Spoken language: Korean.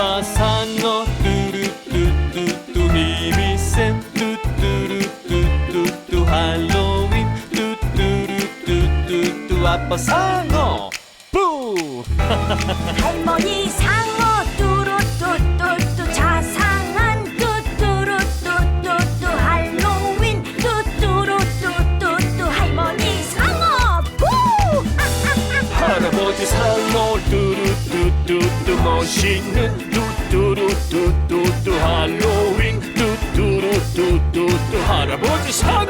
상어 뚜루뚜뚜뚜 힘이 센 뚜뚜루뚜뚜뚜 할로윈 뚜뚜루뚜뚜뚜 아빠 상어 뿌! 할머니 상어 뚜루뚜뚜뚜 자상한 뚜뚜루뚜뚜뚜 할로윈 뚜뚜루뚜뚜뚜 할머니 상어 뿌! 할아버지 상어 뚜루 멋있는 뚜뚜루뚜뚜뚜 할로윈 뚜뚜루뚜뚜뚜 할아버지 상